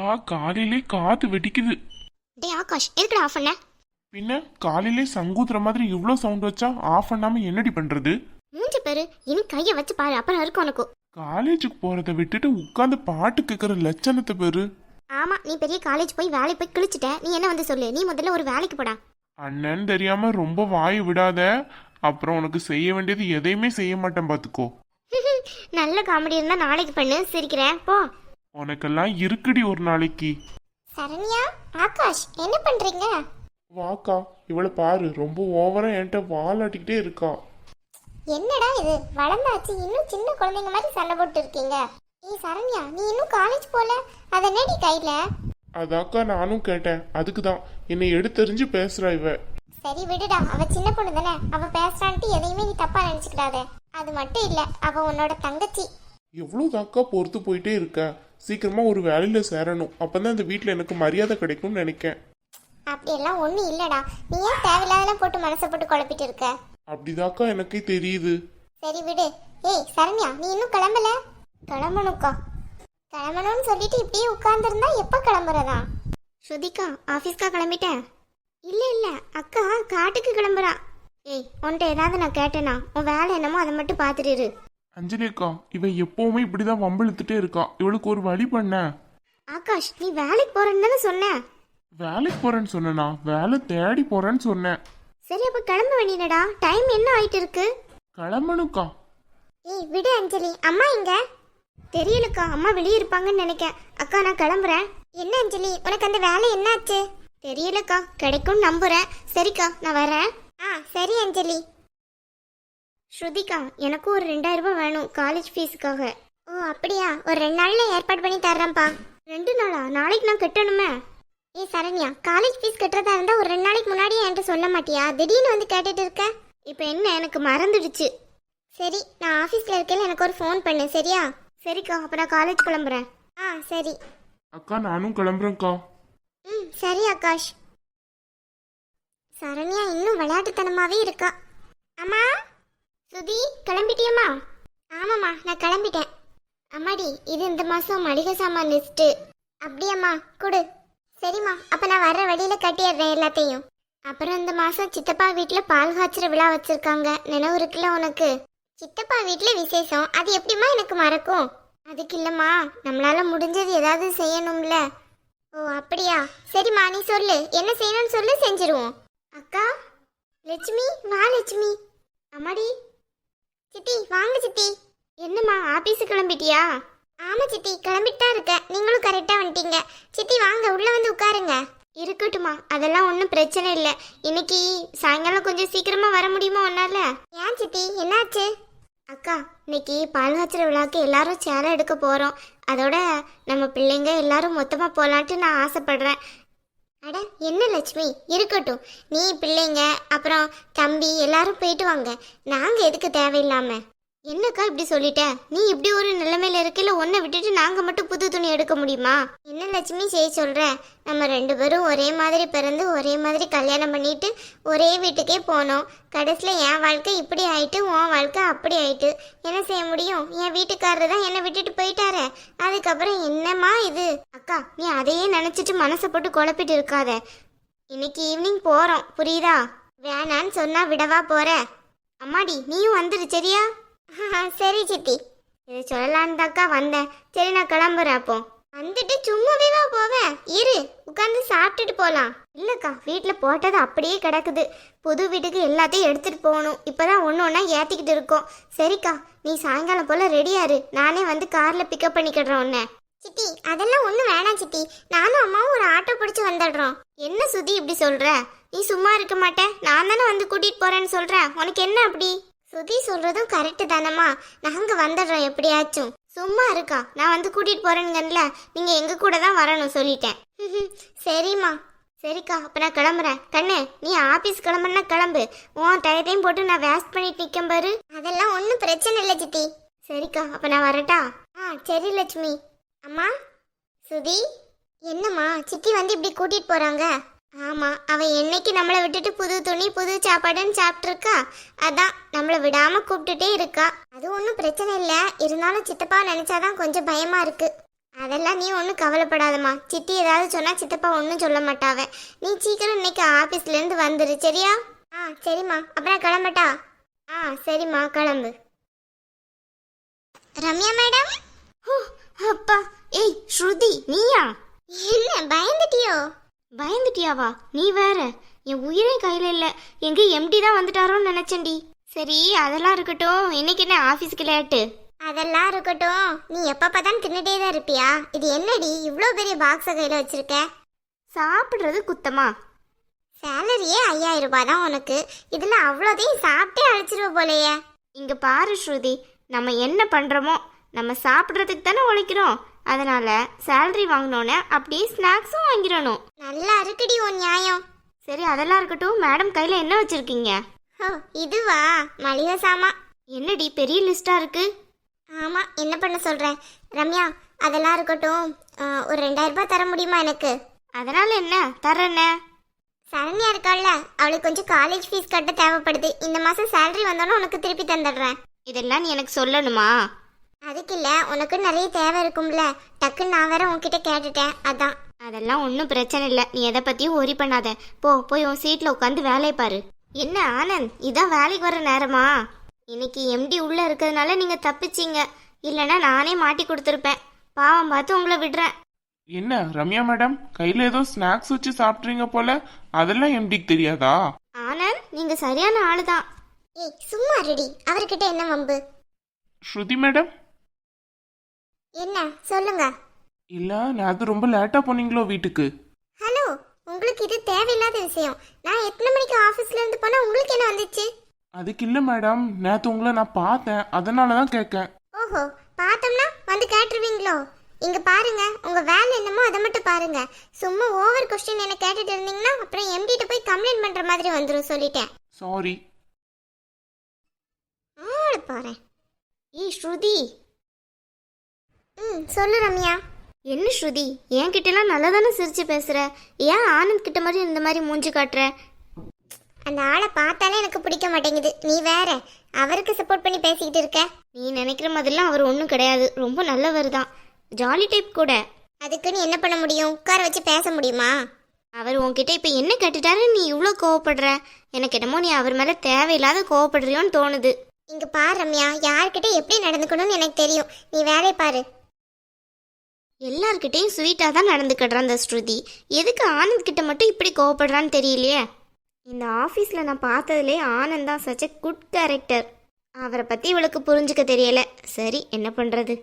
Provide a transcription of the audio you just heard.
எப்பா காலையிலே காத்து வெடிக்குது. டேய் ஆகாஷ் எதுக்குடா ஆஃப் பண்ண? பின்ன காலையிலே சங்கூத்துற மாதிரி இவ்ளோ சவுண்ட் வச்சா ஆஃப் பண்ணாம என்னடி பண்றது? மூஞ்சி பேரு இனி கையை வச்சு பாரு அப்புறம் இருக்கும் உனக்கு. காலேஜுக்கு போறதை விட்டுட்டு உட்காந்து பாட்டு கேட்கற லட்சணத்தை பேரு. ஆமா நீ பெரிய காலேஜ் போய் வேலைக்கு போய் கிழிச்சிட்ட. நீ என்ன வந்து சொல்லு? நீ முதல்ல ஒரு வேலைக்கு போடா. அண்ணன் தெரியாம ரொம்ப வாய் விடாத. அப்புறம் உனக்கு செய்ய வேண்டியது எதையுமே செய்ய மாட்டேன் பாத்துக்கோ. நல்ல காமெடி இருந்தா நாளைக்கு பண்ணு சிரிக்கிறேன். போ. உனக்கெல்லாம் இருக்குடி ஒரு நாளைக்கு. சரண்யா ஆகாஷ் என்ன பண்றீங்க? வாக்கா இவளை பாரு ரொம்ப ஓவரா என்கிட்ட வாலாட்டிக்கிட்டே இருக்கா. என்னடா இது? வளர்ந்தாச்சு இன்னும் சின்ன குழந்தைங்க மாதிரி சண்டை போட்டு இருக்கீங்க ஏய் சரண்யா நீ இன்னும் காலேஜ் போல? அத என்னடி கையில? அதாக்கா நானும் கேட்டேன். அதுக்கு தான் என்னை எடுத்தெறிஞ்சு பேசுறா இவ. சரி விடுடா. அவ சின்ன பொண்ணு தானே. அவ பேசுறான்ட்டு எதையுமே நீ தப்பா நினைச்சுக்கிடாத. அது மட்டும் இல்ல அவ உன்னோட தங்கச்சி. எவ்வளோதாக்கா பொறுத்து போயிட்டே இருக்க? சீக்கிரமா ஒரு வேலையில சேரணும். அப்பதான் இந்த வீட்ல எனக்கு மரியாதை கிடைக்கும்னு நினைக்கேன். அப்படியெல்லாம் ஒண்ணும் இல்லடா. நீ ஏன் தேவையில்லாதெல்லாம் போட்டு மனசை போட்டு குழப்பிட்டு இருக்க? அப்படிதாக்கா எனக்கே தெரியுது. சரி விடு. ஏய் சரண்யா நீ இன்னும் கிளம்பல? கிளம்பணுக்கா கிளம்பணும்னு சொல்லிட்டு இப்படியே உட்கார்ந்துருந்தா எப்ப கிளம்புறதா? ஸ்ருதிகா ஆபீஸ்க்கா கிளம்பிட்டேன். இல்ல இல்ல அக்கா காட்டுக்கு கிளம்புறா. ஏய் உன்கிட்ட ஏதாவது நான் கேட்டேனா? உன் வேலை என்னமோ அதை மட்டும் பார்த்துட்டு இரு. அஞ்சலி அக்கா இவ எப்பவுமே இப்படிதான் வம்பிழுத்துட்டே இருக்கா. இவளுக்கு ஒரு வழி பண்ண. ஆகாஷ் நீ வேலைக்கு போறேன்னு தானே சொன்ன? வேலைக்கு போறேன்னு சொன்னனா? வேலை தேடி போறேன்னு சொன்னேன். சரி அப்ப கிளம்ப வேண்டியடா டைம் என்ன ஆயிட்டு இருக்கு? கிளம்பணுக்கா. ஏய் விடு அஞ்சலி. அம்மா எங்க? தெரியலக்கா அம்மா வெளியே இருப்பாங்கன்னு நினைக்கேன். அக்கா நான் கிளம்புறேன். என்ன அஞ்சலி? உனக்கு அந்த வேலை என்னாச்சு? தெரியலக்கா கிடைக்கும்னு நம்புறேன். சரிக்கா நான் வரேன். ஆ சரி அஞ்சலி. ஸ்ருதிகா எனக்கும் ஒரு ரெண்டாயிரம் ரூபாய் வேணும் காலேஜ் ஃபீஸுக்காக ஓ அப்படியா? ஒரு ரெண்டு நாள்ல ஏற்பாடு பண்ணி தர்றேன்ப்பா. ரெண்டு நாளா? நாளைக்கு நான் கட்டணுமே? ஏய் சரண்யா காலேஜ் ஃபீஸ் கட்டுறதா இருந்தா ஒரு ரெண்டு நாளைக்கு முன்னாடியே என்கிட்ட சொல்ல மாட்டியா? திடீர்னு வந்து கேட்டுட்டு இருக்க? இப்போ என்ன? எனக்கு மறந்துடுச்சு. சரி நான் ஆஃபீஸில் இருக்கேன் எனக்கு ஒரு ஃபோன் பண்ணு சரியா? சரிக்கா அப்போ நான் காலேஜ் கிளம்புறேன். ஆ சரி. அக்கா நானும் கிளம்புறேன்க்கா. ம் சரி ஆகாஷ். சரண்யா இன்னும் விளையாட்டுத்தனமாவே இருக்கா. அம்மா? சுதி கிளம்பிட்டியம்மா? ஆமாம்மா நான் கிளம்பிட்டேன். அம்மாடி இது இந்த மாதம் மளிகை சாமான் லிஸ்ட்டு அப்படியாம்மா கொடு. சரிம்மா அப்போ நான் வர்ற வழியில் கட்டிடுறேன் எல்லாத்தையும். அப்புறம் இந்த மாதம் சித்தப்பா வீட்டில் பால் காய்ச்சுற விழா வச்சுருக்காங்க. நினைவு இருக்குல்ல உனக்கு? சித்தப்பா வீட்டில் விசேஷம் அது எப்படிம்மா எனக்கு மறக்கும்? அதுக்கு இல்லைம்மா நம்மளால் முடிஞ்சது ஏதாவது செய்யணும்ல. ஓ அப்படியா? சரிம்மா நீ சொல்லு. என்ன செய்யணும்னு சொல்லு செஞ்சிருவோம். அக்கா லட்சுமி வா லட்சுமி. அம்மாடி சித்தி வாங்க சித்தி. என்னம்மா ஆபீஸ் கிளம்பிட்டியா? ஆமா சித்தி கிளம்பிட்டு தான் இருக்கேன் நீங்களும் கரெக்டா வந்துட்டீங்க. சித்தி வாங்க உள்ள வந்து உட்காருங்க. இருக்கட்டுமா அதெல்லாம் ஒன்றும் பிரச்சனை இல்லை. இன்னைக்கு சாயங்காலம் கொஞ்சம் சீக்கிரமா வர முடியுமா உன்னால? ஏன் சித்தி என்னாச்சு? அக்கா இன்னைக்கு பால் காய்ச்சல் விழாக்கு எல்லாரும் சேலை எடுக்க போகிறோம் அதோட நம்ம பிள்ளைங்க எல்லாரும் மொத்தமாக போகலான்ட்டு நான் ஆசைப்படுறேன். அட என்ன லட்சுமி? இருக்கட்டும். நீ பிள்ளைங்க அப்புறம் தம்பி எல்லாரும் போயிட்டு வாங்க. நாங்கள் எதுக்கு தேவையில்லாம? என்னக்கா இப்படி சொல்லிட்ட? நீ இப்படி ஒரு நிலைமையில இருக்கையில ஒன்றை விட்டுட்டு நாங்கள் மட்டும் புது துணி எடுக்க முடியுமா? என்ன லட்சுமி செய்ய சொல்ற? நம்ம ரெண்டு பேரும் ஒரே மாதிரி பிறந்து ஒரே மாதிரி கல்யாணம் பண்ணிட்டு ஒரே வீட்டுக்கே போனோம். கடைசியில் என் வாழ்க்கை இப்படி ஆயிட்டு உன் வாழ்க்கை அப்படி ஆயிட்டு. என்ன செய்ய முடியும்? என் வீட்டுக்காரர் தான் என்னை விட்டுட்டு போயிட்டாரே. அதுக்கப்புறம் என்னம்மா இது? அக்கா நீ அதையே நினச்சிட்டு மனசை போட்டு குழப்பிட்டு இருக்காத. இன்னைக்கு ஈவினிங் போகிறோம் புரியுதா? வேணான்னு சொன்னா விடவா போற. அம்மாடி நீயும் வந்துடு சரியா? சரி சித்தி. இதை சொல்லலான்னு தாக்கா வந்தேன். சரி நான் கிளம்புறேன் அப்போ. வந்துட்டு சும்மாவேவா போவேன். இரு உட்காந்து சாப்பிட்டுட்டு போகலாம் இல்லைக்கா வீட்டில் போட்டது அப்படியே கிடக்குது. புது வீட்டுக்கு எல்லாத்தையும் எடுத்துகிட்டு போகணும். இப்போதான் ஒன்று ஒன்றா ஏற்றிக்கிட்டு இருக்கோம். சரிக்கா நீ சாயங்காலம் போல் ரெடியாரு நானே வந்து காரில் பிக்கப் பண்ணிக்கிடுறேன் உன்னை. சித்தி அதெல்லாம் ஒன்றும் வேணாம் சித்தி. நானும் அம்மாவும் ஒரு ஆட்டோ பிடிச்சி வந்துடுறோம். என்ன சுதி இப்படி சொல்கிற நீ சும்மா இருக்க மாட்டேன் நான் தானே வந்து கூட்டிகிட்டு போகிறேன்னு சொல்கிறேன் உனக்கு என்ன அப்படி? சுதி சொல்கிறதும் கரெக்டு தானம்மா. நாங்கள் வந்துடுறோம் எப்படியாச்சும். சும்மா இருக்கா? நான் வந்து கூட்டிகிட்டு போகிறேங்கல்ல நீங்கள் எங்கள் கூட தான் வரணும் சொல்லிட்டேன். சரிம்மா. சரிக்கா அப்போ நான் கிளம்புறேன். கண்ணு நீ ஆஃபீஸ் கிளம்புனா கிளம்பு. உன் டயத்தையும் போட்டு நான் வேஸ்ட் பண்ணிட்டு நிற்கும் பாரு. அதெல்லாம் ஒன்றும் பிரச்சனை இல்லை சித்தி. சரிக்கா அப்போ நான் வரட்டா? ஆ சரி லட்சுமி. அம்மா சுதி. என்னம்மா சித்தி வந்து இப்படி கூட்டிட்டு போறாங்க? ஆமா அவ என்னைக்கு நம்மளை விட்டுட்டு புது துணி புது சாப்பாடுன்னு சாப்பிட்ருக்கா அதான் நம்மளை விடாம கூப்பிட்டுட்டே இருக்கா. அது ஒன்றும் பிரச்சனை இல்லை. இருந்தாலும் சித்தப்பா நினைச்சாதான் கொஞ்சம் பயமா இருக்கு. அதெல்லாம் நீ ஒன்றும் கவலைப்படாதம்மா. சித்தி ஏதாவது சொன்னா சித்தப்பா ஒன்றும் சொல்ல மாட்டாவ. நீ சீக்கிரம் இன்னைக்கு ஆபீஸ்ல இருந்து வந்துரு சரியா? ஆ சரிம்மா. அப்புறம் கிளம்பட்டா? ஆ சரிம்மா கிளம்பு. ரம்யா மேடம்? அப்பா. ஏய் ஸ்ருதி நீயா? என்ன பயந்துட்டியோ? பயந்துட்டியாவா? நீ வேற. என் உயிரே கையில இல்ல. எங்க எம்டி தான் வந்துட்டாரோன்னு நினைச்சேன்டி. சரி அதெல்லாம் இருக்கட்டும். இன்னைக்கு என்ன ஆபீஸ்க்கு லேட்டு அதெல்லாம் இருக்கட்டும். நீ எப்ப பார்த்தாலும் தின்னுட்டே தான் இருப்பியா? இது என்னடி? இவ்வளோ பெரிய பாக்ஸை கையில வச்சிருக்க? சாப்பிடுறது குத்தமா? சேலரியே ஐயாயிரம் ரூபாய் தான் உனக்கு. இதுல அவ்வளோதையும் சாப்பிட்டே அழைச்சிருவ போலையே. இங்க பாரு ஸ்ருதி. நம்ம என்ன பண்றோமோ நம்ம சாப்பிட்றதுக்கு தானே உழைக்கிறோம். அதனால சேலரி வாங்கினோன்னே அப்படியே ஸ்நாக்ஸும் வாங்கிடணும். நல்லா இருக்குடி உன் நியாயம். சரி அதெல்லாம் இருக்கட்டும். மேடம் கையில என்ன வச்சிருக்கீங்க? ஓ இதுவா? மளிகை சாமா என்னடி பெரிய லிஸ்டா இருக்கு? ஆமா என்ன பண்ண சொல்ற ரம்யா அதெல்லாம் இருக்கட்டும். ஒரு ரெண்டாயிரம் ரூபாய் தர முடியுமா எனக்கு? அதனால என்ன? தரேன்ன சரண்யா இருக்காள்ல. அவளுக்கு கொஞ்சம் காலேஜ் ஃபீஸ் கட்ட தேவைப்படுது. இந்த மாசம் சேலரி வந்தோன்னே உனக்கு திருப்பி தந்துடுறேன். இதெல்லாம் நீ எனக்கு சொல்லணுமா? அதுக்கு இல்ல உனக்கு நிறைய தேவை இருக்கும்ல. டக்குன்னு நான் வேற உன்கிட்ட கேட்டுட்டேன் அதான். அதெல்லாம் ஒன்றும் பிரச்சனை இல்லை. நீ எதை பத்தியும் ஒரி பண்ணாத. போ போய் உன் சீட்ல உட்காந்து வேலையை பாரு. என்ன ஆனந்த்? இதான் வேலைக்கு வர நேரமா? இன்னைக்கு எம்டி உள்ள இருக்கிறதுனால நீங்க தப்பிச்சீங்க. இல்லைன்னா நானே மாட்டி கொடுத்துருப்பேன். பாவம் பார்த்து உங்களை விடுறேன். என்ன ரம்யா மேடம்? கையில ஏதோ ஸ்நாக்ஸ் வச்சு சாப்பிட்றீங்க போல. அதெல்லாம் எம்டிக்கு தெரியாதா? ஆனந்த் நீங்க சரியான ஆளுதான். ஏய் சும்மா ரெடி அவர்கிட்ட என்ன வம்பு? ஸ்ருதி மேடம் என்ன சொல்லுங்க. இல்ல நேத்து ரொம்ப லேட்டா போனீங்களோ வீட்டுக்கு? ஹலோ உங்களுக்கு இது தேவையில்லாத விஷயம். நான் எத்தனை மணிக்கு ஆபீஸ்ல இருந்து போனா உங்களுக்கு என்ன வந்துச்சு? அதுக்கு இல்ல மேடம் நேத்து உங்களை நான் பார்த்தேன். அதனால தான் கேட்கேன். ஓஹோ பார்த்தோம்னா வந்து கேட்டுருவீங்களோ? இங்க பாருங்க உங்க வேலை என்னமோ அதை மட்டும் பாருங்க. சும்மா ஓவர் கொஸ்டின் என்ன கேட்டுட்டு இருந்தீங்கன்னா அப்புறம் எம்டிட்ட போய் கம்ப்ளைண்ட் பண்ற மாதிரி வந்துரும் சொல்லிட்டேன். சாரி ஆளு பாரு ஏய் ஸ்ருதி. ம் சொல்லு ரம்யா. என்ன ஸ்ருதி? என்கிட்டலாம் நல்லா தானே சிரிச்சு பேசுற? ஏன் ஆனந்த் கிட்ட மாதிரி இந்த மாதிரி மூஞ்சி காட்டுற? அந்த ஆளை பார்த்தாலே எனக்கு பிடிக்க மாட்டேங்குது. நீ வேற அவருக்கு சப்போர்ட் பண்ணி பேசிக்கிட்டு இருக்க. நீ நினைக்கிற மாதிரிலாம் அவர் ஒன்றும் கிடையாது. ரொம்ப நல்லவர் தான். ஜாலி டைப் கூட. அதுக்கு நீ என்ன பண்ண முடியும்? உட்கார வச்சு பேச முடியுமா? அவர் உன்கிட்ட இப்போ என்ன கேட்டுட்டாரு? நீ இவ்வளோ கோவப்படுற? எனக்கு என்னமோ நீ அவர் மேலே தேவையில்லாத கோவப்படுறியோன்னு தோணுது. இங்க பாரு ரம்யா யார்கிட்ட எப்படி நடந்துக்கணும்னு எனக்கு தெரியும். நீ வேலையை பாரு. எல்லார்கிட்டையும் ஸ்வீட்டாக தான் நடந்துக்கிடுறான் அந்த ஸ்ருதி. எதுக்கு ஆனந்த் கிட்ட மட்டும் இப்படி கோவப்படுறான்னு தெரியலையே? இந்த ஆஃபீஸில் நான் பார்த்ததுலே ஆனந்த் தான் சச் குட் கேரக்டர் அவரை பற்றி இவளுக்கு புரிஞ்சுக்க தெரியலை. சரி என்ன பண்ணுறது